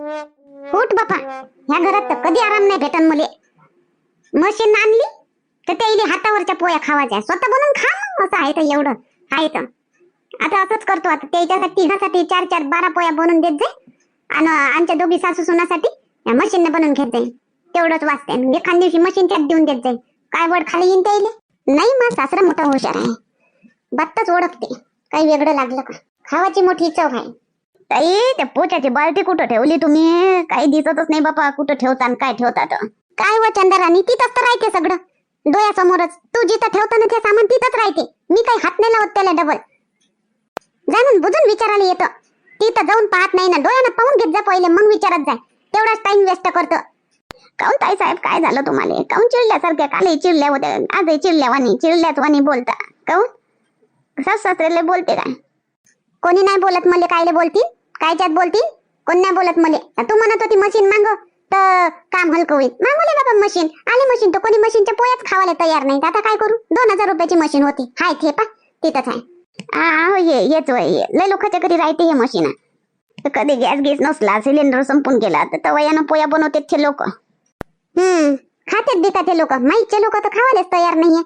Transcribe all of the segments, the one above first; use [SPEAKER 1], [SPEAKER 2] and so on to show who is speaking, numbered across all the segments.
[SPEAKER 1] उठ बापा ह्या घरात तर कधी आराम नाही भेटन मुले. मशीन आणली तर त्या हातावरच्या पोया खावायच्या. स्वतः बनवून खा मग असं आहे तर एवढं आहे तर. आता असंच करतो आता त्याच्यासाठी तिघासाठी चार चार बारा पोया बनवून देत जाय आणि आमच्या दोघी सासू सुनासाठी या मशीनने बनवून घेत जाईल तेवढंच वाचते एखाद दिवशी मशीन त्यात देऊन देत जाईल काय वड खाली येईन त्याईले नाही मग सासरा मोठा हुशार आहे. बत्तच ओळखते. काही वेगळं लागलं का? खावाची मोठी चव आहे. ताई त्या पोचाची बाल्टी कुठं ठेवली तुम्ही? काही दिसतच नाही बापा कुठं ठेवता आणि काय ठेवता तर काय हो व चंद्रानी तिथंच तर राहते सगळं. डोळ्यासमोरच. तू जिथं ठेवतो ना ते सामान तिथंच राहते. मी काही हात नाही लावत त्याला डबल जाणून बुजून विचारायला येतं. तिथं जाऊन पाहत नाही ना. डोळ्यानं पाहून घेत जा पहिले मग विचारत जाय तेवढाच टाइम वेस्ट करतो. काऊन ताई साहेब काय झालं तुम्हाला? काऊन चिडल्यासारख्या? कालही चिडल्या होत्या आजही चिडल्या वाणी. चिडल्याच वाणी बोलता. काऊन सास सासरेले बोलते काय? कोणी नाही बोलत मले कायले बोलतील? कायच्यात बोलतील? कोण नाही बोलत मले? तू म्हणत होती मशीन मांग तर काम हलकं होईल. मागवले बाबा मशीन आले मशीन तर कोणी मशीनच्या पोयाच खावायला तयार नाही आता काय करू? दोन हजार रुपयाची मशीन होती. हाय ते पा तिथंच आहे हा हो ये येच ये. लय लोकांच्या घरी राहते हे मशीन. कधी गॅस गॅस नसला सिलेंडर संपून गेला तर तवयानं पोया बनवते ते लोक. हम्म. बी का ते लोक. माईचे लोक तर खावायलाच तयार नाहीये.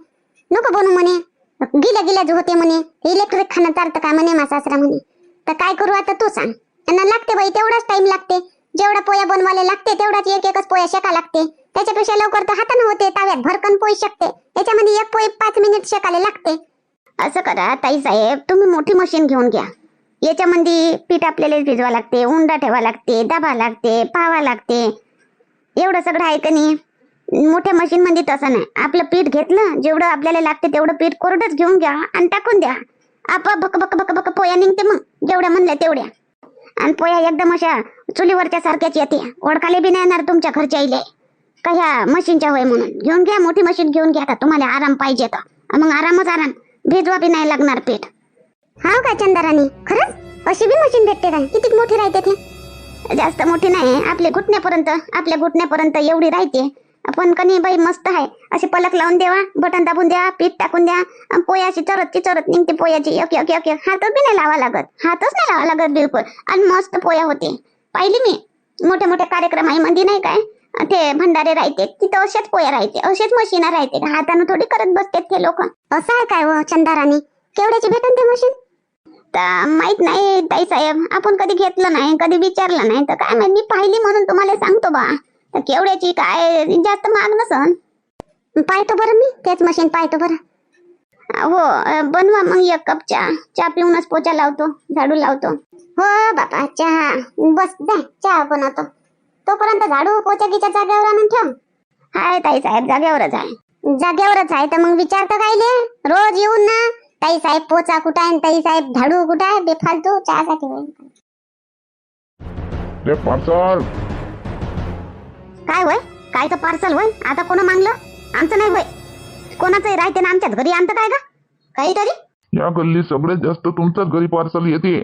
[SPEAKER 1] नको बनू म्हणे. गिला गिलाच होते म्हणे इलेक्ट्रिक खाणं चालतं का म्हणे मा सासरा म्हणे. तर काय करू आता तू सांग. त्यांना लागते बाई तेवढाच टाइम लागते. जेवढा पोया बनवायला लागते तेवढाच एक एकच पोया शेका लागते. त्याच्यापेक्षा लवकर तर हातानं होते ताव्यात भरकन पोई शकते. त्याच्यामध्ये एक पोई पाच मिनिट शेकायला लागते. असं करा ताई साहेब तुम्ही मोठी मशीन घेऊन घ्या. याच्यामध्ये पीठ आपल्याला भिजवा लागते उंडा ठेवा लागते दाबा लागते पावा लागते. एवढं सगळं आहे का नाही? मोठ्या मशीन मध्ये तसं नाही. आपलं पीठ घेतलं जेवढं आपल्याला लागते तेवढं पीठ कोरडच घेऊन घ्या आणि टाकून द्या. आप बक बक बक बक पोया निघते मग. जेवढ्या म्हणल्या तेवढ्या. आणि पोया एकदम अशा चुलीवरच्या सारख्याच येते ओळखाले बी नाही येणार तुमच्या घरच्या इले का ह्या मशीनच्या होय म्हणून. घेऊन घ्या मोठी मशीन घेऊन घ्या. आता तुम्हाला आराम पाहिजे तर. मग आरामच आराम. भिजवा बी नाही लागणार पीठ. हा का चंदाराणी? खरंच? अशी बी मशीन भेटते काय? किती मोठी राहते ते? जास्त मोठी नाही. आपल्या घुटण्यापर्यंत आपल्या घुटण्यापर्यंत एवढी राहते. पण कनी बाई मस्त आहे. असे पलक लावून देवा बटन दाबून द्या पीठ टाकून द्या पोयाची चरतची चरत निघते पोयाची. एक एक एक एक हातच बी नाही लावा लागत. हातच नाही लावा लागत बिलकुल. आणि मस्त पोया होते. पाहिली मी? मोठे मोठे कार्यक्रम आहे मध्ये नाही काय? ते भंडारे राहते तिथं असेच पोया राहते असेच मशीन राहते हातानं थोडी करत बसते ते लोक. असं आहे काय चंदाराणी केवढ्याची भेटन ते मशीन? तर माहीत नाही ताई साहेब आपण कधी घेतलं नाही कधी विचारलं नाही तर काय माहीत? मी पाहिली म्हणून तुम्हाला सांगतो बा. तर केवढ्याची काय? जास्त महाग नसन. पाहतो बरं मी त्याच मशीन पाहतो बरं. हो बनवा मग एक कप चहा चहा पिऊनच पोचा लावतो झाडू लावतो. हो बाबा चहा. बस द्या चहा बनवतो. तोपर्यंत झाडू पोचा गिच्या जागेवर आणून ठेव. हाय ताई साहेब जागेवरच आहे. जागेवरच आहे तर मग विचारतं कायले रोज येऊन ना. ताई साहेब पोचा कुठं आहे? ताई साहेब झाडू कुठं आहे? बेफालतू चहासाठी
[SPEAKER 2] रे पार्सल!
[SPEAKER 1] काय होय? काय तर पार्सल होय? आता कोण मागलं? आमचं नाही होय. कोणाचंही राहते ना आमच्याच घरी. आणतं काय का काहीतरी
[SPEAKER 2] या गल्ली सगळ्यात जास्त तुमच्याच घरी पार्सल येते.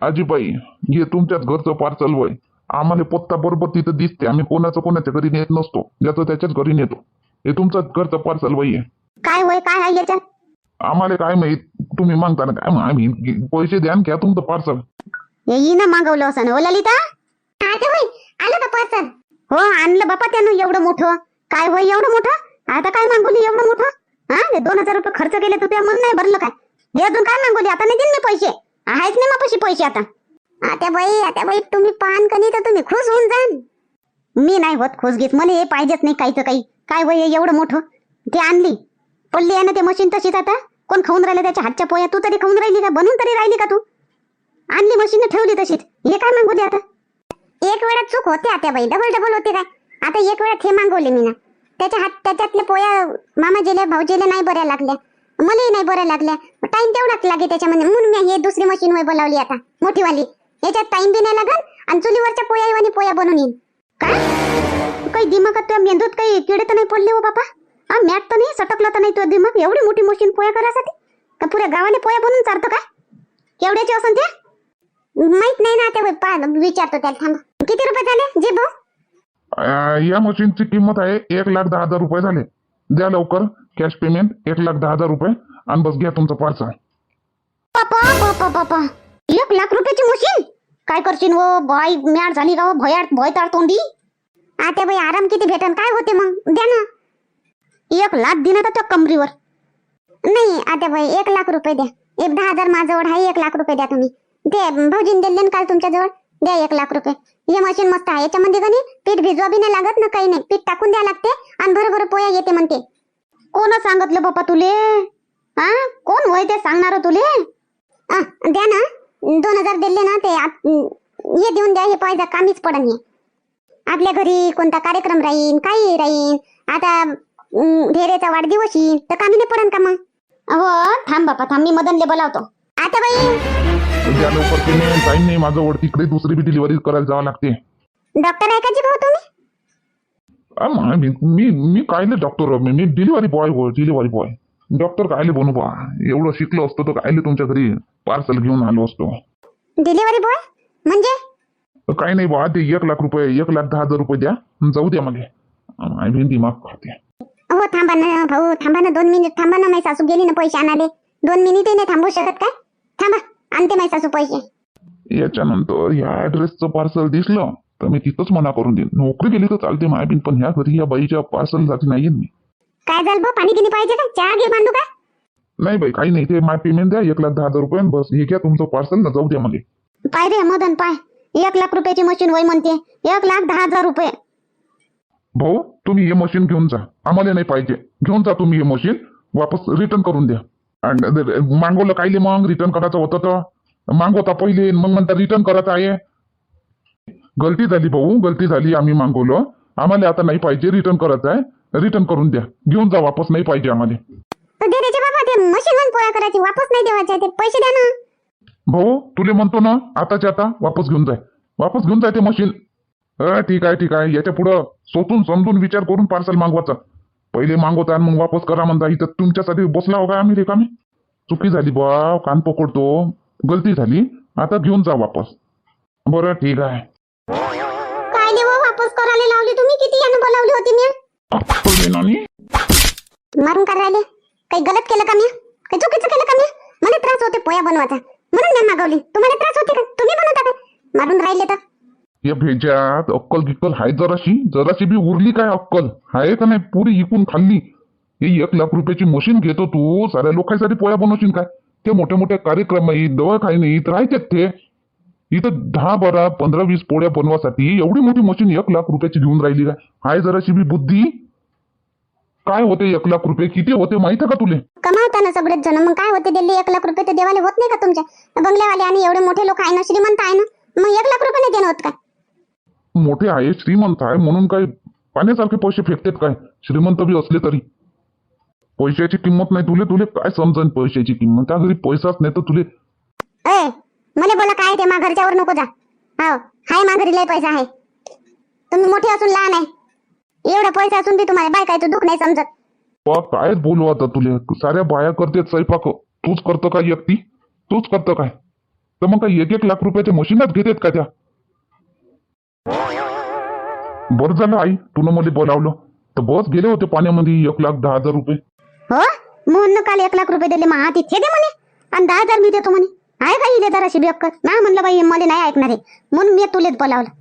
[SPEAKER 2] आजीबाई हे तुमच्याच घरचं पार्सल वय आम्हाला पत्ता बरोबर तिथं दिसते. आम्ही कोणाचं कोणाच्या घरी नेत नसतो. ज्याचं त्याच्याच घरी नेतो. हे तुमचंच घरचं पार्सल वय
[SPEAKER 1] काय होय? काय आहे याच्यात?
[SPEAKER 2] आम्हाला काय माहीत? तुम्ही मागता ना काय? आम्ही पैसे द्या घ्या तुमचं पार्सल
[SPEAKER 1] हे हिनं मागवलं असं ना ओ ललिता? होय आलं का पार्सल हो आणलं बापा त्यानं एवढं मोठं. काय होय एवढं मोठं? आता काय मागवली एवढं मोठं? हा दोन हजार रुपये खर्च केले तर त्या म्हणून नाही भरलं काय? हे अजून काय मागवली? आता नाही देईन मी पैसे. आहेच नाही मापाशी पैसे आता. आता बाई आता बाई तुम्ही पान कनी तर तुम्ही खुश होऊन जाल. मी नाही होत खुश घेत. मला हे पाहिजेच नाही काहीच काही. काय वय एवढं मोठं? ते आणली. पडली आहे ना ते मशीन तशीच आता. कोण खाऊन राहिलं त्याच्या हातच्या पोया? तू तरी खाऊन राहिली का? बनवून तरी राहिली का तू? आणली मशीन ठेवली तशीच. हे काय मागू दे आता? एक वेळा चूक होते आता बाई डबल डबल होते काय? आता एक वेळा ते मागवले मी ना त्याच्या हात त्याच्यातले पोया मामाजीला भाऊजीले नाही बऱ्या लागल्या. मलाही नाही बऱ्या लागल्या. टाइम तेवढाच लागे त्याच्यामध्ये. म्हणून मी हे दुसरी मशीन वय बोलावली आता मोठीवाली. याच्यात टाइम बी नाही लागल आणि चुलीवरच्या पोया पोया बनवून येईल काय? काही दिमागात मेंदूत? काही किडे तर नाही पडले हो बापा? हा मॅट तर नाही सटकला तर नाही तो दिमाग? एवढी मोठी मशीन पोया करायसाठी? का पुऱ्या गावाने पोया बनवून चालतो काय? केवढ्याचे असन ते? माहीत नाही ना ते पा विचारतो त्याला थांबा. किती रुपये झाले? जे भाऊ?
[SPEAKER 2] आ, या मशीनची किंमत आहे एक लाख दहा हजार रुपये झाले. द्या लवकर कॅश पेमेंट एक लाख दहा हजार रुपये. आणि बस घ्या तुमचं पार्सल.
[SPEAKER 1] पापा पापा पापा एक लाख रुपयाची मशीन? काय करशील व बाई म्याड झाली का भयाड भयताळ तोंडी? आता बाई आराम किती भेटन काय होते मग? द्या ना. एक लाख दिना तर त्या कमरीवर. नाही आता बाई एक लाख रुपये द्या. एक दहा हजार माझ्याजवळ आहे एक लाख रुपये द्या तुम्ही. दे भाऊजीन दिले ना काल तुमच्याजवळ. द्या एक लाख रुपये. हे मशीन मस्त आहे. याच्यामध्ये कधी पीठ भिजवा बी नाही लागत ना काही नाही. पीठ टाकून द्या लागते आणि बरोबर पोया येते म्हणते. कोण सांगितलं बापा तुले? हा? कोण होय ते सांगणार हो तुले? द्या ना. दोन हजार दिले ना ते. ये हे देऊन द्या. हे पाहिजे कामीच पडन हे. आपल्या घरी कोणता कार्यक्रम राहीन काही राहीन. आता ढेरेचा वाढदिवस येईन तर कामी नाही पडन का मग? हो थांब बापा. थांब. मी मदनले बोलावतो. आता बाई.
[SPEAKER 2] द्या लवकर ते नाही टाईम नाही माझं तिकडे दुसरी बी डिलिव्हरी करायला जावं लागते.
[SPEAKER 1] डॉक्टर आहे का जी भाऊ तुम्ही?
[SPEAKER 2] आ, मा- मी मी मी कायले डॉक्टर मी मी डिलिव्हरी बॉय हो डिलिव्हरी बॉय डॉक्टर कायले बनू बा? एवढं शिकलो असतो तर कायले तुमच्या घरी पार्सल घेऊन आलो असतो.
[SPEAKER 1] डिलिव्हरी बॉय म्हणजे?
[SPEAKER 2] काही नाही बा ते एक लाख रुपये एक लाख दहा हजार रुपये द्या जाऊ द्या मला. आय बी दिमाग खाते
[SPEAKER 1] हो थांबा ना भाऊ थांबा ना दोन मिनिट थांबा ना माझी सासू गेली ना पैसे आणाले दोन मिनिटही नाही थांबू शकत काय? थांबा. आणते माझी सासू पैसे.
[SPEAKER 2] याच्यानंतर ह्या ऍड्रेसचं पार्सल दिसलं तर मी तिथंच मना करून देईन. नोकरी गेली तर चालते मायबीन पण ह्या घरी या बाईच्या पार्सल जाती नाहीये मी.
[SPEAKER 1] काय झालं पाणी गिनी पाहिजे का? चहा घे बांधू का?
[SPEAKER 2] नाही बाई काही नाही. ते माय पेमेंट द्या एक लाख दहा हजार रुपये आणि बस. हे घ्या तुमचं पार्सल ना जाऊ द्या मला.
[SPEAKER 1] पाय रे मदन पाय. एक लाख रुपयाची मशीन वय म्हणते. एक लाख दहा हजार रुपये.
[SPEAKER 2] भाऊ तुम्ही हे मशीन घेऊन जा. आम्हाला नाही पाहिजे. घेऊन जा तुम्ही हे मशीन वापस रिटर्न करून द्या. आणि मागवलं कायले मग रिटर्न करायचं होतं तर मागवता पहिले मग म्हणता रिटर्न करायचं आहे गलती झाली भाऊ गलती झाली आम्ही मागवलं आम्हाला आता नाही पाहिजे रिटर्न करायचं आहे रिटर्न करून द्या घेऊन जा वापस नाही पाहिजे आम्हाला भाऊ तुले म्हणतो ना आताच्या आता वापस घेऊन जाय वापस घेऊन जाय ते मशीन ठीक आहे ठीक आहे याच्या पुढं सोतून समजून विचार करून पार्सल मागवायचा पहिले मागवता आणि मग वापस करा म्हणता इथं तुमच्यासाठी बसला हो का आम्ही रिकामी? चुकी झाली बा कान पकडतो. गलती झाली आता घेऊन जा वापस. बरं ठीक आहे.
[SPEAKER 1] काय देव वापस करायला लावली तुम्ही? किती यानं बोलावली होती मी? मारून राहिले? काही गलत केलं का मी काही चुकीचं केलं का मी मला त्रास होते पोया बनवायचा. म्हणून मी मागवली. तुम्हाला त्रास होते का? तुम्ही बनवता का? मारून राहिले तर.
[SPEAKER 2] ये भेज्यात अक्कल गिक्कल हाय जराशी जराशी बी उरली काय अक्कल? हाय का नाही? पुरी इकून खाल्ली. हे एक लाख रुपयाची मशीन घेतो तू साऱ्या लोकांसाठी पोळ्या बनवशील काय? ते मोठे मोठे कार्यक्रम आहेत दवाखाने आहेत राहतात ते. इथं दहा बारा पंधरा वीस पोळ्या बनवासाठी एवढी मोठी मशीन एक लाख रुपयाची घेऊन राहिली काय? हाय जराशी बी बुद्धी. काय होते एक लाख रुपये? किती होते माहिती का तुले?
[SPEAKER 1] कमावता ना सगळेच जण. मग काय होते दिल्ली? एक लाख रुपये तर देवाले होत नाही का तुमच्या बंगल्यावाले आणि एवढे मोठे लोक आहे ना श्रीमंत आहे ना? मग एक लाख रुपये नाही देणं होत का
[SPEAKER 2] मोठे आहे श्रीमंत आहे म्हणून काय पाण्यासारखे पैसे फेकतात काय? श्रीमंत बी असले तरी. पैशाची किंमत नाही तुले तुले काय समजन पैशाची किंमत? त्या घरी पैसाच नाही तर तुले
[SPEAKER 1] मला बोला काय ते मा घरच्यावर नको जा. हो हाय मा घरी लय पैसा आहे. तुम्ही मोठे असून लहान आहे. एवढा पैसा असून बी तुम्हाला बायकायचं दुःख नाही समजत.
[SPEAKER 2] काय बोलू आता तुले? साऱ्या बाया करतेत स्वयंपाक. तूच करतो काय एकटी? तूच करतो काय? तर मग काय एक एक लाख रुपयाच्या मशीनच घेतात का त्या? बरं झालं आई तुला मला बोलावलं. तर बस गेले होते पाण्यामध्ये एक लाख दहा हजार रुपये.
[SPEAKER 1] हो? मोहन काल एक लाख रुपये दिले महा तिथे दे म्हणे. आणि दहा हजार मी देतो म्हणे. आहे का इले जराशी बी अक्कल? ना म्हणलं बाई मला नाही ऐकणार आहे. म्हणून मी तुलेच बोलावलं.